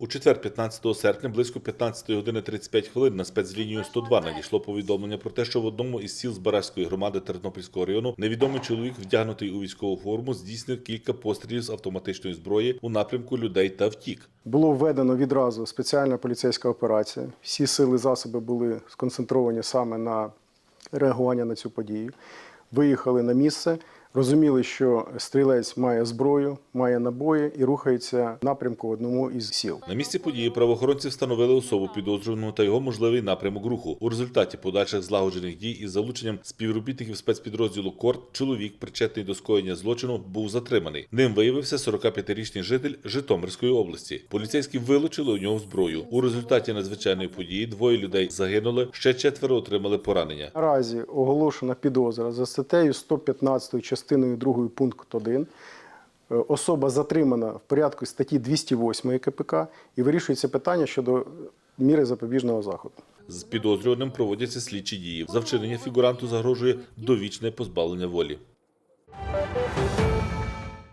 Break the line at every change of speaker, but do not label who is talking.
У четвер, 15 серпня, близько 15 години 35 хвилин на спецлінію 102 надійшло повідомлення про те, що в одному із сіл Збаразької громади Тернопільського району невідомий чоловік, вдягнутий у військову форму, здійснив кілька пострілів з автоматичної зброї у напрямку людей та втік.
Було введено відразу спеціальна поліцейська операція. Всі сили засоби були сконцентровані саме на реагування на цю подію. Виїхали на місце, розуміли, що стрілець має зброю, має набої і рухається в напрямку одному із сіл.
На місці події правоохоронці встановили особу підозрюваного та його можливий напрямок руху. У результаті подальших злагоджених дій із залученням співробітників спецпідрозділу КОРТ чоловік, причетний до скоєння злочину, був затриманий. Ним виявився 45-річний житель Житомирської області. Поліцейські вилучили у нього зброю. У результаті надзвичайної події двоє людей загинули, ще четверо отримали поранення.
Наразі оголошена підозра за статтею 115 частиною 2 пункт 1. Е, Особа затримана в порядку статті 208 КПК і вирішується питання щодо міри запобіжного заходу.
З підозрюваним проводяться слідчі дії. За вчинення фігуранту загрожує довічне позбавлення волі.